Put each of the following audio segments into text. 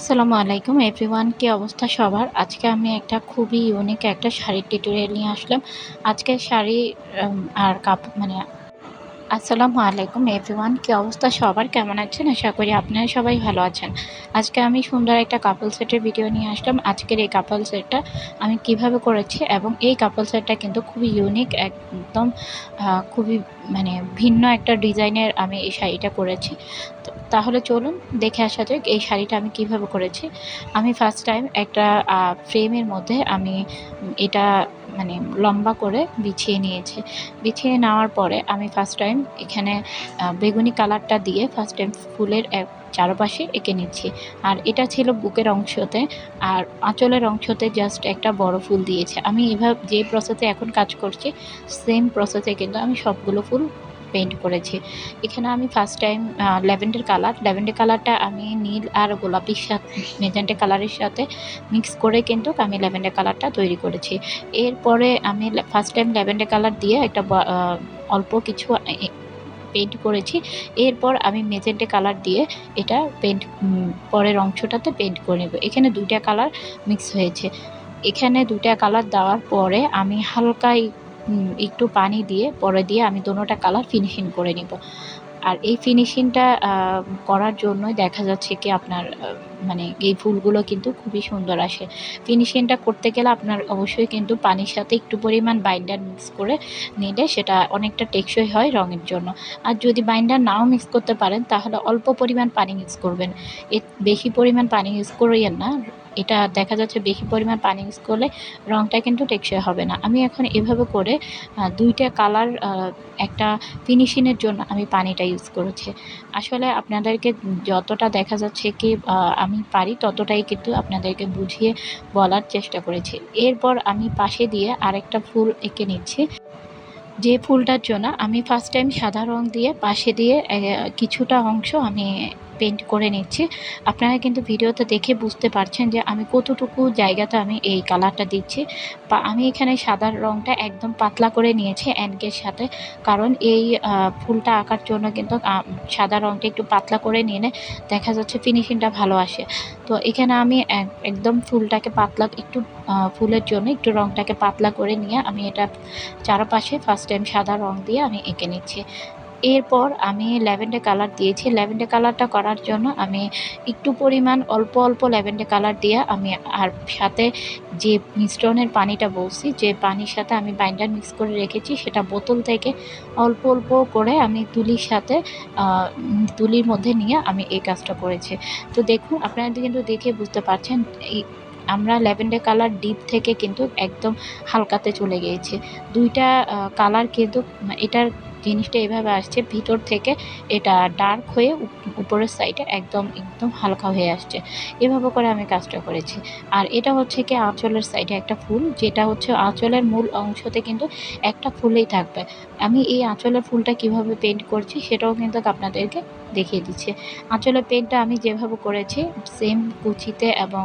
আসসালামু আলাইকুম এভরিওয়ান কি অবস্থা সবার? আজকে আমি একটা খুবই ইউনিক একটা শাড়ির টিউটোরিয়াল নিয়ে আসলাম। আজকে শাড়ি আর কাপ মানে আসসালামু আলাইকুম এভরিওয়ান কি অবস্থা সবার? কেমন আছেন? আশা করি আপনারা সবাই ভালো আছেন। আজকে আমি সুন্দর একটা কাপল সেটের ভিডিও নিয়ে আসলাম। আজকের এই কাপল সেটটা আমি কীভাবে করেছি এবং এই কাপল সেটটা কিন্তু খুবই ইউনিক একদম খুবই মানে ভিন্ন একটা ডিজাইনের আমি এই শাড়িটা করেছি। তাহলে চলুন দেখে আসা যাক এই শাড়িটা আমি কীভাবে করেছি। আমি ফার্স্ট টাইম একটা ফ্রেমের মধ্যে আমি এটা মানে লম্বা করে বিছিয়ে নিয়েছি। বিছিয়ে নেওয়ার পরে আমি ফার্স্ট টাইম এখানে বেগুনি কালারটা দিয়ে ফার্স্ট টাইম ফুলের চারপাশে এঁকে নিচ্ছি। আর এটা ছিল বুকের অংশতে, আর আঁচলের অংশতে জাস্ট একটা বড় ফুল দিয়েছে। আমি এভাবে, যে প্রসেসে এখন কাজ করছি সেম প্রসেসে কিন্তু আমি সবগুলো ফুল পেন্ট করেছি। এখানে আমি first time lavender colour lavender কালারটা আমি নীল আর গোলাপির সাথে মেজেন্টা কালারের সাথে মিক্স করে কিন্তু আমি ল্যাভেন্ডার কালারটা তৈরি করেছি। এরপরে আমি ফার্স্ট টাইম ল্যাভেন্ডার কালার দিয়ে একটা অল্প কিছু পেন্ট করেছি। এরপর আমি মেজেন্টে কালার দিয়ে এটা পেন্ট পরের অংশটাতে পেন্ট করে নেব। এখানে দুইটা কালার মিক্স হয়েছে। এখানে দুটা কালার দেওয়ার পরে আমি হালকা একটু পানি দিয়ে, পরে দিয়ে আমি দোনোটা কালার ফিনিশিং করে নিব। আর এই ফিনিশিংটা করার জন্যই দেখা যাচ্ছে কি আপনার মানে এই ফুলগুলো কিন্তু খুবই সুন্দর আসে। ফিনিশিংটা করতে গেলে আপনার অবশ্যই কিন্তু পানির সাথে একটু পরিমাণ বাইন্ডার মিক্স করে নিলে সেটা অনেকটা টেকসই হয় রঙের জন্য। আর যদি বাইন্ডার নাও মিক্স করতে পারেন, তাহলে অল্প পরিমাণ পানি মিক্স করবেন। এর বেশি পরিমাণ পানি ইউজ করিয়েন না এটা দেখা যাচ্ছে বেশি পরিমাণ পানি ইউজ করলে রঙটা কিন্তু টেকসই হবে না। আমি এখন এভাবে করে দুইটা কালার একটা ফিনিশিংয়ের জন্য আমি পানিটা ইউজ করেছি। আসলে আপনাদেরকে যতটা দেখা যাচ্ছে কি আমি পারি ততটাই কিন্তু আপনাদেরকে বুঝিয়ে বলার চেষ্টা করেছি। এরপর আমি পাশে দিয়ে আরেকটা ফুল এঁকে নিচ্ছি। যে ফুলটার জন্য আমি ফার্স্ট টাইম সাদা রং দিয়ে পাশে দিয়ে কিছুটা অংশ আমি পেন্ট করে নিচ্ছি। আপনারা কিন্তু ভিডিওতে দেখে বুঝতে পারছেন যে আমি কতটুকু জায়গাতে আমি এই কালারটা দিচ্ছি। বা আমি এখানে সাদা রংটা একদম পাতলা করে নিয়েছি অ্যানকের সাথে। কারণ এই ফুলটা আঁকার জন্য কিন্তু সাদা রংটা একটু পাতলা করে নিলে দেখা যাচ্ছে ফিনিশিংটা ভালো আসে। তো এখানে আমি একদম ফুলটাকে পাতলা, একটু ফুলের জন্য একটু রংটাকে পাতলা করে নিয়ে আমি এটা চারপাশে ফার্স্ট টাইম সাদা রং দিয়ে আমি এঁকে নিচ্ছি। এরপর আমি ল্যাভেন্ডার কালার দিয়েছি। ল্যাভেন্ডার কালারটা করার জন্য আমি একটু পরিমাণ অল্প অল্প ল্যাভেন্ডার কালার দিয়ে আমি আর সাথে যে মিশ্রণের পানিটা বলছি, যে পানির সাথে আমি বাইন্ডার মিক্স করে রেখেছি, সেটা বোতল থেকে অল্প অল্প করে আমি তুলির সাথে তুলির মধ্যে নিয়ে আমি এই কাজটা করেছি। তো দেখুন, আপনারা কিন্তু দেখে বুঝতে পারছেন আমরা ল্যাভেন্ডার কালার ডিপ থেকে কিন্তু একদম হালকাতে চলে গিয়েছে। দুইটা কালার কিন্তু, এটার জিনিসটা এভাবে আসছে, ভিতর থেকে এটা ডার্ক হয়ে উপরের সাইডে একদম একদম হালকা হয়ে আসছে। এভাবে করে আমি কাজটা করেছি। আর এটা হচ্ছে কি আঁচলের সাইডে একটা ফুল, যেটা হচ্ছে আঁচলের মূল অংশতে কিন্তু একটা ফুলেই থাকবে। আমি এই আঁচলের ফুলটা কীভাবে পেন্ট করছি সেটাও কিন্তু আপনাদেরকে দেখিয়ে দিচ্ছে। আঁচলের পেনটা আমি যেভাবে করেছি সেম কুচিতে এবং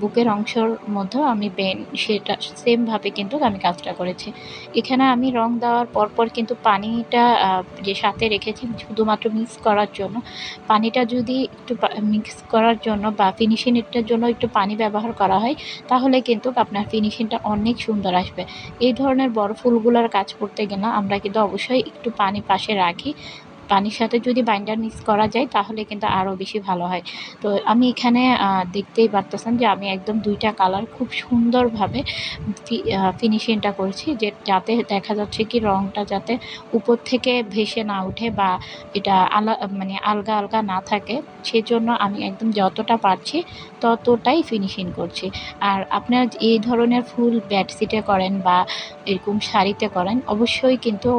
বুকের অংশের মধ্যেও আমি পেন, সেটা সেমভাবে কিন্তু আমি কাজটা করেছি। এখানে আমি রং দেওয়ার পরপর কিন্তু পানিটা যে সাথে রেখেছি শুধুমাত্র মিক্স করার জন্য। পানিটা যদি একটু মিক্স করার জন্য বা ফিনিশিংটার জন্য একটু পানি ব্যবহার করা হয়, তাহলে কিন্তু আপনার ফিনিশিংটা অনেক সুন্দর আসবে। এই ধরনের বড় ফুলগুলোর কাজ করতে গেলে আমরা কিন্তু অবশ্যই একটু পানি পাশে রাখি। পানির সাথে যদি বাইন্ডার মিক্স করা যায়, তাহলে কিন্তু আরও বেশি ভালো হয়। তো আমি এখানে দেখতেই পারতেছেন যে আমি একদম দুইটা কালার খুব সুন্দরভাবে ফিনিশিংটা করছি, যে, যাতে দেখা যাচ্ছে কি রঙটা যাতে উপর থেকে ভেসে না ওঠে বা এটা আলা মানে আলগা আলগা না থাকে। সেজন্য আমি একদম যতটা পারছি ততটাই ফিনিশিং করছি। আর আপনারা এই ধরনের ফুল বেডশিটে করেন বা এরকম শাড়িতে করেন, অবশ্যই কিন্তু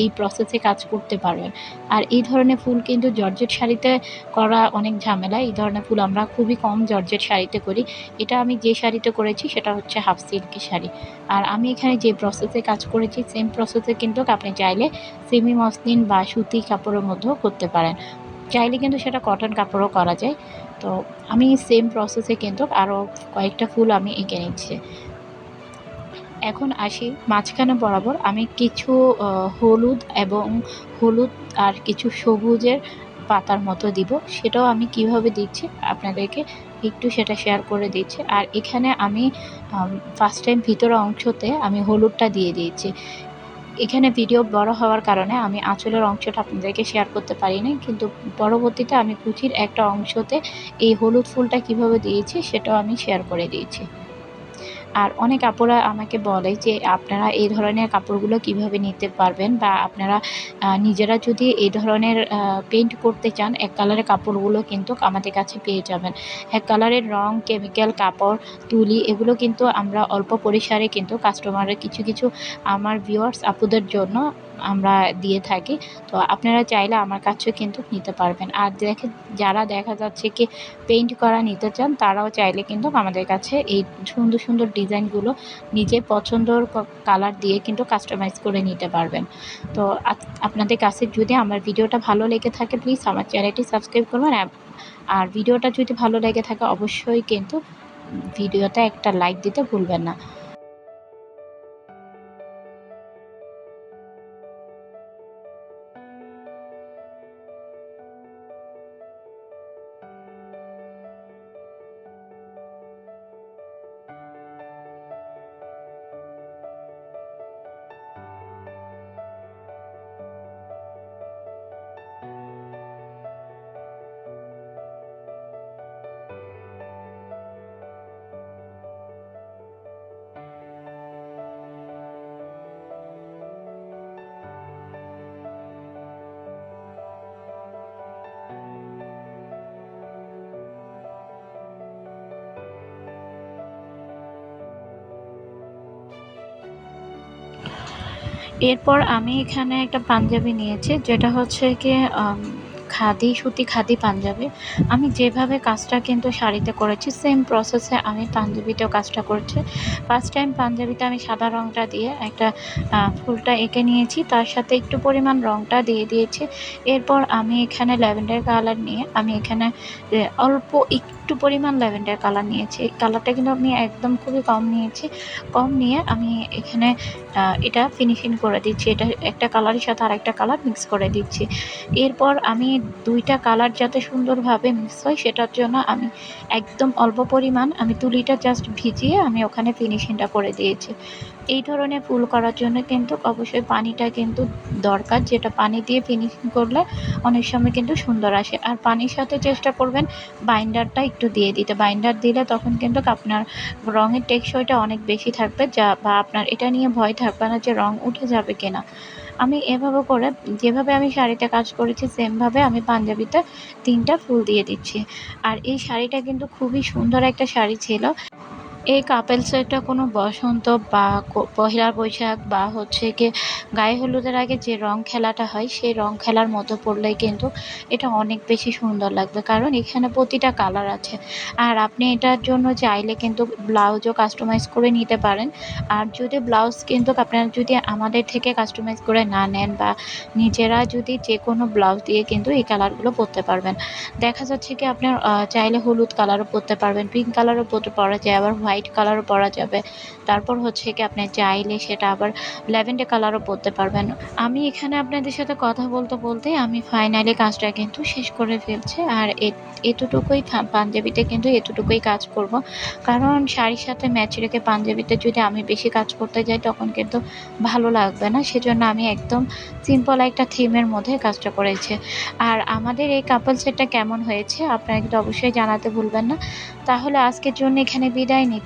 এই প্রসেসে কাজ করতে পারবেন। আর এই ধরনের ফুল কিন্তু জর্জেট শাড়িতে করা অনেক ঝামেলা। এই ধরনের ফুল আমরা খুবই কম জর্জেট শাড়িতে করি। এটা আমি যে শাড়িতে করেছি সেটা হচ্ছে হাফ সিল্কি শাড়ি। আর আমি এখানে যে প্রসেসে কাজ করেছি সেম প্রসেসে কিন্তু আপনি চাইলে সেমি মসলিন বা সুতি কাপড়ের মধ্যেও করতে পারেন। চাইলে কিন্তু সেটা কটন কাপড়ও করা যায়। তো আমি সেম প্রসেসে কিন্তু আরও কয়েকটা ফুল আমি এঁকে নিচ্ছি। এখন আসি মাঝখানে বরাবর। আমি কিছু হলুদ এবং হলুদ আর কিছু সবুজের পাতার মতো দিব। সেটাও আমি কীভাবে দিচ্ছি আপনাদেরকে একটু সেটা শেয়ার করে দিচ্ছি। আর এখানে আমি ফার্স্ট টাইম ভিতর অংশতে আমি হলুদটা দিয়ে দিয়েছি। এখানে ভিডিও বড় হওয়ার কারণে আমি আঁচলের অংশটা আপনাদেরকে শেয়ার করতে পারিনি। কিন্তু পরবর্তীতে আমি কুচির একটা অংশতে এই হলুদ ফুলটা কীভাবে দিয়েছি সেটাও আমি শেয়ার করে দিয়েছি। আর অনেক আপুরা আমাকে বলে যে, আপনারা এই ধরনের কাপড়গুলো কীভাবে নিতে পারবেন? বা, আপনারা নিজেরা যদি এই ধরনের পেন্ট করতে চান, এক কালারের কাপড়গুলো কিন্তু আমাদের কাছে পেয়ে যাবেন। এক কালারের রং কেমিক্যাল কাপড়, তুলি এগুলো কিন্তু আমরা অল্প পরিসারে কিন্তু কাস্টমারের কিছু কিছু আমার ভিউয়ার্স আপুদের জন্য আমরা দিয়ে থাকি। তো আপনারা চাইলে আমার কাছেও কিন্তু নিতে পারবেন। আর দেখে, যারা দেখা যাচ্ছে কি পেইন্ট করা নিতে চান, তারাও চাইলে কিন্তু আমাদের কাছে এই সুন্দর সুন্দর ডিজাইনগুলো নিজে পছন্দর কালার দিয়ে কিন্তু কাস্টমাইজ করে নিতে পারবেন। তো আপনাদের কাছে যদি আমার ভিডিওটা ভালো লেগে থাকে প্লিজ আমার চ্যানেলটি সাবস্ক্রাইব করবেন। আর ভিডিওটা যদি ভালো লেগে থাকে, অবশ্যই কিন্তু ভিডিওটা একটা লাইক দিতে ভুলবেন না। এরপর আমি এখানে একটা পাঞ্জাবি নিয়েছি, যেটা হচ্ছে কি খাদি, সুতি খাদি পাঞ্জাবি। আমি যেভাবে কাজটা কিন্তু শাড়িতে করেছি সেম প্রসেসে আমি পাঞ্জাবিতেও কাজটা করছি। ফার্স্ট টাইম পাঞ্জাবিতে আমি সাদা রঙটা দিয়ে একটা ফুলটা এঁকে নিয়েছি, তার সাথে একটু পরিমাণ রঙটা দিয়ে দিয়েছি। এরপর আমি এখানে ল্যাভেন্ডার কালার নিয়ে আমি এখানে অল্প একটু পরিমাণ ল্যাভেন্ডার কালার নিয়েছি। কালারটা কিন্তু আমি একদম খুবই কম নিয়েছি। কম নিয়ে আমি এখানে এটা ফিনিশিং করে দিচ্ছি। এটা একটা কালারের সাথে আর একটা কালার মিক্স করে দিচ্ছি। এরপর আমি দুইটা কালার যাতে সুন্দরভাবে মিক্স হয়, সেটার জন্য আমি একদম অল্প পরিমাণ আমি তুলিটা জাস্ট ভিজিয়ে আমি ওখানে ফিনিশিংটা করে দিয়েছি। এই ধরনের ফুল করার জন্য কিন্তু অবশ্যই পানিটা কিন্তু দরকার, যেটা পানি দিয়ে ফিনিশিং করলে অনেক সময় কিন্তু সুন্দর আসে। আর পানির সাথে চেষ্টা করবেন বাইন্ডারটা একটু দিয়ে দিতে। বাইন্ডার দিলে তখন কিন্তু আপনার রঙের টেকসইটা অনেক বেশি থাকবে, যা বা আপনার এটা নিয়ে ভয় থাকবে না যে রঙ উঠে যাবে কিনা। আমি এভাবে করে, যেভাবে আমি শাড়িতে কাজ করেছি, সেমভাবে আমি পাঞ্জাবিতে তিনটা ফুল দিয়ে দিচ্ছি। আর এই শাড়িটা কিন্তু খুবই সুন্দর একটা শাড়ি ছিল। এই কাপেল সেটটা কোনো বসন্ত বা পহেলা বৈশাখ বা হচ্ছে কি গায়ে হলুদের আগে যে রং খেলাটা হয়, সেই রং খেলার মতো পড়লেই কিন্তু এটা অনেক বেশি সুন্দর লাগবে। কারণ এখানে প্রতিটা কালার আছে। আর আপনি এটার জন্য চাইলে কিন্তু ব্লাউজও কাস্টমাইজ করে নিতে পারেন। আর যদি ব্লাউজ কিন্তু আপনারা যদি আমাদের থেকে কাস্টমাইজ করে না নেন বা নিজেরা যদি যে কোনো ব্লাউজ দিয়ে কিন্তু এই কালারগুলো পরতে পারবেন। দেখা যাচ্ছে কি আপনার চাইলে হলুদ কালারও পরতে পারবেন পিঙ্ক কালারও পরতে পারা যায়, আবার হোয়াইট কালারও পরা যাবে। তারপর হচ্ছে কি আপনি চাইলে সেটা আবার ল্যাভেন্ডার কালারও পরতে পারবেন। আমি এখানে আপনাদের সাথে কথা বলতে বলতে আমি ফাইনালি কাজটা কিন্তু শেষ করে ফেলছি। আর এতটুকুই পাঞ্জাবিতে কিন্তু এতটুকুই কাজ করব। কারণ শাড়ির সাথে ম্যাচ রেখে পাঞ্জাবিতে যদি আমি বেশি কাজ করতে যাই, তখন কিন্তু ভালো লাগবে না। সেজন্য আমি একদম সিম্পল একটা থিমের মধ্যে কাজটা করেছি। আর আমাদের এই কাপল সেটটা কেমন হয়েছে, আপনারা কিন্তু অবশ্যই জানাতে ভুলবেন না। তাহলে আজকের জন্য এখানে বিদায় নিচ্ছি।